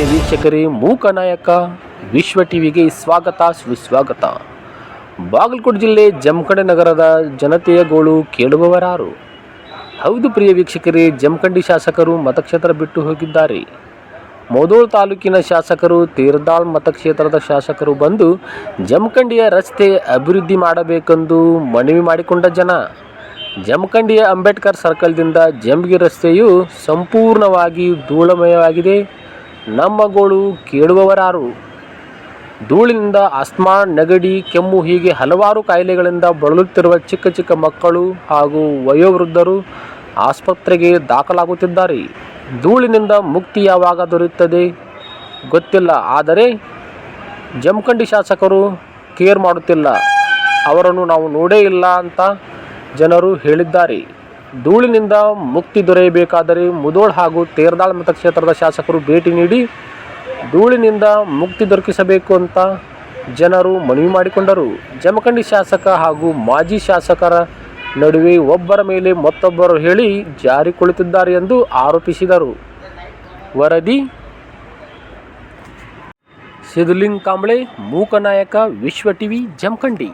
ಪ್ರಿಯ ವೀಕ್ಷಕರೇ, ಮೂಕ ನಾಯಕ, ವಿಶ್ವ ಟಿವಿಗೆ ಸ್ವಾಗತ, ಸುಸ್ವಾಗತ. ಬಾಗಲಕೋಟೆ ಜಿಲ್ಲೆ ಜಮಖಂಡಿ ನಗರದ ಜನತೆಯ ಗೋಳು ಕೇಳುವವರಾರು. ಹೌದು ಪ್ರಿಯ ವೀಕ್ಷಕರೇ, ಜಮಖಂಡಿ ಶಾಸಕರು ಮತಕ್ಷೇತ್ರ ಬಿಟ್ಟು ಹೋಗಿದ್ದಾರೆ. ಮೊದೋಳ್ ತಾಲೂಕಿನ ಶಾಸಕರು ತೀರ್ದಾಳ್ ಮತಕ್ಷೇತ್ರದ ಶಾಸಕರು ಬಂದು ಜಮಖಂಡಿಯ ರಸ್ತೆ ಅಭಿವೃದ್ಧಿ ಮಾಡಬೇಕೆಂದು ಮನವಿ ಮಾಡಿಕೊಂಡ ಜನ. ಜಮಖಂಡಿಯ ಅಂಬೇಡ್ಕರ್ ಸರ್ಕಲ್ದಿಂದ ಜಂಬಗಿ ರಸ್ತೆಯು ಸಂಪೂರ್ಣವಾಗಿ ಧೂಳಮಯವಾಗಿದೆ. ನಮ್ಮ ಗೋಳು ಕೇಳುವವರಾರು. ಧೂಳಿನಿಂದ ಆಸ್ಮಾ ನೆಗಡಿ, ಕೆಮ್ಮು ಹೀಗೆ ಹಲವಾರು ಕಾಯಿಲೆಗಳಿಂದ ಬಳಲುತ್ತಿರುವ ಚಿಕ್ಕ ಚಿಕ್ಕ ಮಕ್ಕಳು ಹಾಗೂ ವಯೋವೃದ್ಧರು ಆಸ್ಪತ್ರೆಗೆ ದಾಖಲಾಗುತ್ತಿದ್ದಾರೆ. ಧೂಳಿನಿಂದ ಮುಕ್ತಿ ಯಾವಾಗ ದೊರೆಯುತ್ತದೆ? ಗೊತ್ತಿಲ್ಲ, ಆದರೆ ಜಮಖಂಡಿ ಶಾಸಕರು ಕೇರ್ ಮಾಡುತ್ತಿಲ್ಲ. ಅವರನ್ನು ನಾವು ನೋಡೇ ಇಲ್ಲ ಅಂತ ಜನರು ಹೇಳಿದ್ದಾರೆ. ಧೂಳಿನಿಂದ ಮುಕ್ತಿ ದೊರೆಯಬೇಕಾದರೆ ಮುದೋಳ್ ಹಾಗೂ ತೇರ್ದಾಳ್ ಮತಕ್ಷೇತ್ರದ ಶಾಸಕರು ಭೇಟಿ ನೀಡಿ ಧೂಳಿನಿಂದ ಮುಕ್ತಿ ದೊರಕಿಸಬೇಕು ಅಂತ ಜನರು ಮನವಿ ಮಾಡಿಕೊಂಡರು. ಜಮಖಂಡಿ ಶಾಸಕ ಹಾಗೂ ಮಾಜಿ ಶಾಸಕರ ನಡುವೆ ಒಬ್ಬರ ಮೇಲೆ ಮತ್ತೊಬ್ಬರು ಹೇಳಿ ಜಾರಿಕೊಳ್ಳುತ್ತಿದ್ದಾರೆ ಎಂದು ಆರೋಪಿಸಿದರು. ವರದಿ ಸಿದ್ಲಿಂಗ್ ಕಾಂಬ್ಳೆ ಮೂಕನಾಯಕ ವಿಶ್ವ ಟಿವಿ, ಜಮಖಂಡಿ.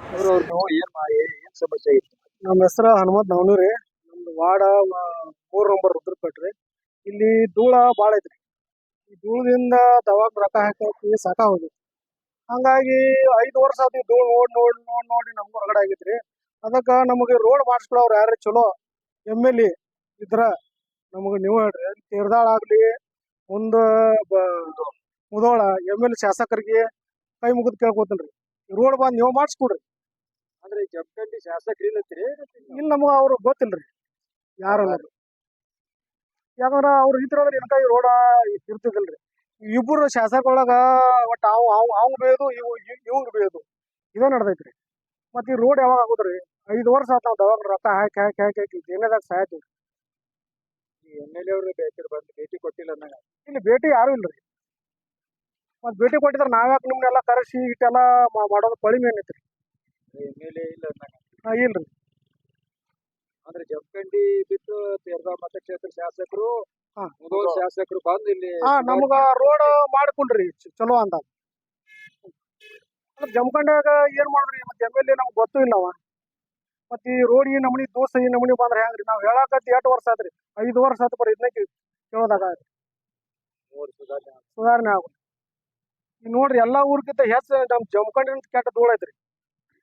ನಮ್ಮ ಹೆಸರು ಹನುಮಂತ್ ನವನೂರಿ. ವಾರ್ಡ ಮೂರ್ ನಂಬರ್ ರುದ್ರಪೇಟ್ರಿ. ಇಲ್ಲಿ ಧೂಳ ಭಾಳ ಐತ್ರಿ. ಈ ಧೂಳದಿಂದ ದವಾಗ ರೊಕ್ಕ ಹಾಕಿ ಸಾಕ ಹೋಗಿ ಹಂಗಾಗಿ ಐದು ವರ್ಷ ಆತು ಧೂಳು ನೋಡಿ ನೋಡಿ ನೋಡಿ ನೋಡಿ ನಮ್ಗೂ ಹೊರಗಡೆ ಆಗೈತ್ರಿ. ಅದಕ್ಕ ನಮಗೆ ರೋಡ್ ಮಾಡಿಸ್ಕೊಳವ್ರು ಯಾರು ಚಲೋ? ಎಂ ಎಲ್ ಎ ಇದ್ರ ನಮಗೆ ನೀವು ಹೇಳ್ರಿ. ತೀರ್ದಾಳ ಆಗ್ಲಿ ಮುಂದ ಮುದೋಳ ಎಂ ಎಲ್ ಶಾಸಕರಿಗೆ ಕೈ ಮುಗಿದು ಕೇಳ್ಕೊತನ್ರಿ. ರೋಡ್ ಬಂದು ನೀವು ಮಾಡಿಸ್ಕೊಡ್ರಿ. ಅಂದ್ರೆ ಜಮಖಂಡಿ ಶಾಸಕರು ಇಲ್ಲತ್ರಿ? ಇಲ್ಲಿ ನಮಗೆ ಅವ್ರು ಗೊತ್ತಿಲ್ರಿ. ಯಾರು ಅನ್ನೋದು ಯಾಕಂದ್ರ ಅವ್ರು ಇದ್ರಂದ್ರ ಇನ್ಕ ಈ ರೋಡ ಇರ್ತಿದಿಲ್ರಿ. ಇಬ್ಬರು ಶಾಸಕರೊಳಗ ಒಟ್ಟ ಅವ್ ಅವ್ ಅವ್ ಬೇಯೋದು ಇವ್ ಇವ್ರು ಬೇಯೋದು ಇದೇ ನಡ್ದೈತ್ರಿ. ಮತ್ತ ಈ ರೋಡ್ ಯಾವಾಗ ಆಗುದ್ರಿ? ಐದು ವರ್ಷ ಆತ ನಾವ್ ದವಾಖಾನೆ ರೊಕ್ಕ ಹಾಕಿ ಹಾಕಿ ಹಾಕಿ ಹಾಕಿ ಏನೇದಾಗ ಸಾಯ್ತು ಎಂ ಎಲ್ ಎ ಅವರು ಬೇಕಿರ್ ಬಂದು ಭೇಟಿ ಕೊಟ್ಟಿಲ್ಲ ಅನ್ನಂಗ ಇಲ್ಲಿ ಭೇಟಿ ಯಾರು ಇಲ್ರಿ? ಮತ್ ಭೇಟಿ ಕೊಟ್ಟಿದ್ರ ನಾವ್ಯಾಕೆ ನಿಮ್ನೆಲ್ಲ ಕರೆಸಿ ಇಟ್ಟೆಲ್ಲ ಮಾಡೋದು ಪಳಿ ಏನೈತ್ರಿ ಎಂ ಎಲ್ ಎ ಇಲ್ಲ ಅನ್ನಂಗ ಹಾ, ಇಲ್ರಿ. ಅಂದ್ರೆ ಜಮಖಂಡಿ ಬಿಟ್ಟು ಮತ ಮತಕ್ಷೇತ್ರ ಶಾಸಕರು ಹಾ. ಮುದೋಳ್ ಶಾಸಕರು ಬಂದು ಇಲ್ಲಿ ಹಾ ನಮಗ ರೋಡ್ ಮಾಡ್ಕೊಂಡ್ರಿ ಚ- ಚಲೋ ಅಂತ ಜಮಖಂಡ್ಯಾಗ ಏನ್ ಮಾಡ್ರಿ ಮತ್ತೆ ಎಂ ಎಲ್ ಎ ನಮ್ಗೆ ಗೊತ್ತೂ ಇಲ್ಲವ. ಮತ್ ಈ ರೋಡ್ ಈ ನಮನಿ ದೋಸ್ತ ಈ ನಮನಿ ಬಂದ್ರೆ ಹೆಂಗ್ರಿ? ನಾವ್ ಹೇಳಾಕತ್ತಿ ಎಟ್ ವರ್ಷ ಆತ್ರಿ? ಐದು ವರ್ಷ ಆತ್ ಬರೀ ಇದನ್ನ ಕೇಳೋದಾಗ ಸುಧಾರಣೆ ಆಗಿದೆ. ಸುಧಾರಣೆ ಈಗ ನೋಡ್ರಿ ಎಲ್ಲಾ ಊರ್ಗಿಂತ ಹೆಚ್ಚು ನಮ್ ಜಮಖಂಡಿ ಕೆಟ್ಟ ಧೂಳ ಐತ್ರಿ.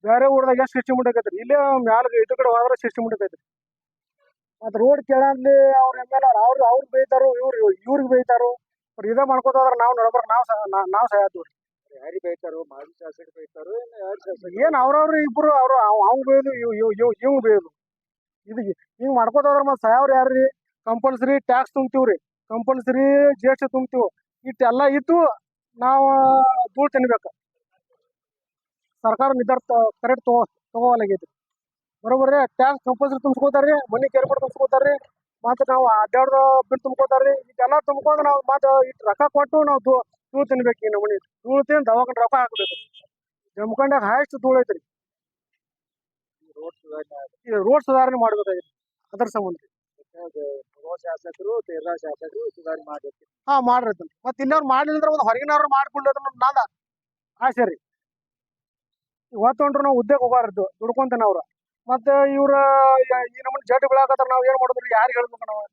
ಬೇರೆ ಊರ್ದಾಗ ಎಷ್ಟು ಸಿಸ್ಟಮ್ ಐತ್ರಿ ಇಲ್ಲೇ ಮ್ಯಾಲ ಇದ್ರ ಕಡೆ ಹೋದ್ರೆ ಸಿಸ್ಟಮ್ ಐತ್ರಿ ಮತ್ ರೋಡ್ ಕೇಳಂದ್ಲಿ ಅವ್ರ ಎಂ ಎಲ್ ಅವ್ರ ಅವ್ರಿಗೆ ಬೈತಾರು ಇವ್ರು ಇವ್ರಿಗೆ ಬೈತಾರು. ಅವ್ರು ಇದೇ ಮಾಡ್ಕೋತ ಹೋದ್ರ ನಾವು ನಾವ್ ನಾವು ನಾವ್ ಬೈತಾರು ಯಾರಿಗ್ ಬೈತಾರೋ ಮಾಜಿ ಶಾಸಕರು ಬೈತಾರು ಏನು ಅವ್ರವ್ರು ಇಬ್ರು ಅವರು ಅವ್ನು ಬೈದು ಇವ್ ಬೇಯೋದು ಇದು ಹಿಂಗ್ ಮಾಡ್ಕೋತ ಹೋದ್ರ ಮತ್ ಸಾಯವ್ರ ಯಾರ್ರಿ? ಕಂಪಲ್ಸರಿ ಟ್ಯಾಕ್ಸ್ ತುಂಬ್ತೀವ್ರಿ. ಕಂಪಲ್ಸರಿ ಜಿ ಎಸ್ ಟಿ ತುಂಬ್ತೀವಿ. ಇಟ್ಟೆಲ್ಲ ಇತ್ತು ನಾವು ಧೂಳ್ ತಿನ್ಬೇಕು. ಸರ್ಕಾರ ನಿರ್ಧಾರ ಕರೆಕ್ಟ್ ತಗೋ ತಗೋವಾಲಾಗೈತಿ. ಬರೋಬರ್ರಿ ಟ್ಯಾಕ್ಸ್ ಕಂಪಲ್ಸರಿ ತುಂಬ್ಸ್ಕೋತಾರ್ರಿ ಮನಿ ಕೇರ್ಪಡ್ ರೀ ಮತ್ತೆ ನಾವು ಅಡ್ಡಾಡ್ದ ಬಿಲ್ ತುಂಬ್ಕೋತಾರ್ರಿ, ಇದೆಲ್ಲ ತುಂಬ್ಕೊಂಡು ನಾವು ಮತ್ತೆ ಇಟ್ಟು ರೊಕ್ಕ ಕೊಟ್ಟು ನಾವು ಧೂ, ಧೂಳ್ ತಿನ್ಬೇಕು ನಮ್ಮ ಮನೆ ಧೂಳ್ ತಿಂದು ದವಾಖಾನೆ ರೊಕ್ಕ ಹಾಕ್ಬೇಕು. ಜಮಖಂಡ್ಯಾಗ ಹಾಯಸ್ಟ್ ಧೂಳ್ ಐತ್ರಿ. ರೋಡ್ ಸುಧಾರಣೆ ಮಾಡ್ಬೇಕಾಗಿತ್ತು ಅದ್ರ ಸಂಬಂಧ. ಶಾಸಕರು ಶಾಸಕರು ಸುಧಾರಣೆ ಮಾಡಬೇಕು ಹಾ ಮಾಡ್ರಿ ಮತ್ತೆ ಇಲ್ಲವ್ರು ಮಾಡ್ಲಿಲ್ಲ ಒಂದು ಹೊರಗಿನವ್ರು ಮಾಡ್ಕೊಂಡು ನಾದ ಆಸೆ ರೀ. ಇವತ್ತೊಂಡ್ರು ನಾವು ಉದ್ಯೋಗ ಹೋಗಾರದ್ದು ದುಡ್ಕೊಂತೇನೆ ಅವ್ರ ಮತ್ತೆ ಇವ್ರ, ಈ ನಮ್ಮನ್ನ ಜಡ್ ಬೀಳಾಕತ್ತಾರ, ನಾವ್ ಏನ್ ಮಾಡಿದ್ರಿ ಯಾರಿಗೆ ಹೇಳ್ಬೇಕು ನಾವು?